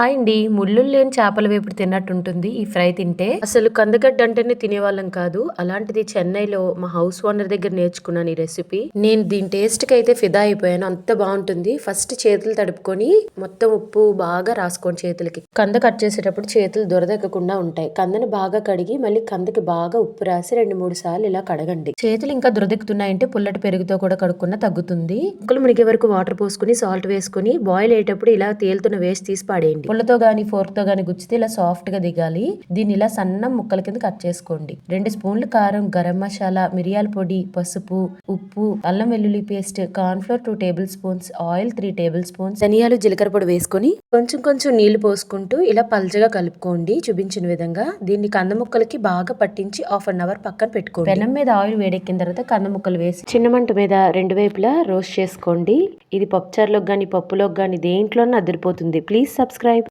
Hi అండి. ముళ్ళు లేని చేపల వేపుడు తిన్నట్టుంటుంది. ఈ ఫ్రై తింటే అసలు కందగడ్డ అంటేనే తినేవాళ్ళం కాదు. అలాంటిది చెన్నైలో మా హౌస్ ఓనర్ దగ్గర నేర్చుకున్నాను ఈ రెసిపీ. నేను దీని టేస్ట్కి అయితే ఫిదా అయిపోయాను. అంత బాగుంటుంది. ఫస్ట్ చేతులు తడుపుకొని మొత్తం ఉప్పు బాగా రాసుకోండి చేతులకి. కంద కట్ చేసేటప్పుడు చేతులు దొరదెక్కకుండా ఉంటాయి. కందని బాగా కడిగి మళ్ళీ కందకి బాగా ఉప్పు రాసి రెండు మూడు సార్లు ఇలా కడగండి. చేతులు ఇంకా దురదెక్కుతున్నాయంటే పుల్లటి పెరుగుతో కూడా కడుక్కున్న తగ్గుతుంది. ముక్కలు మునిగే వరకు వాటర్ పోసుకుని సాల్ట్ వేసుకుని బాయిల్ అయ్యేటప్పుడు ఇలా తేలుతున్న వేస్ట్ తీసి పాడేయండి. పుల్లతో గాని ఫోర్క్తో గాని గుచ్చితే ఇలా సాఫ్ట్గా దిగాలి. దీన్ని ఇలా సన్నం ముక్కల కింద కట్ చేసుకోండి. రెండు స్పూన్లు కారం గరం మసాలా మిరియాల పొడి పసుపు ఉప్పు అల్లం వెల్లుల్లి paste corn flour two tablespoons oil three tablespoons ధనియాలు జీలకర్ర పొడి వేసుకొని కొంచెం కొంచెం నీళ్ళు పోసుకుంటూ ఇలా పల్చగా కలుపుకోండి చూపించిన విధంగా. దీన్ని కంద ముక్కలకి బాగా పట్టించి హాఫ్ అన్ అవర్ పక్కన పెట్టుకోండి. పెనం మీద ఆయిల్ వేడెక్కిన తర్వాత కంద ముక్కలు వేసి చిన్న మంట మీద రెండు వైపులా రోస్ట్ చేసుకోండి. ఇది పప్పుచారులోకి కానీ పప్పులోకి కానీ దేంట్లోనూ అదిరిపోతుంది. Please subscribe.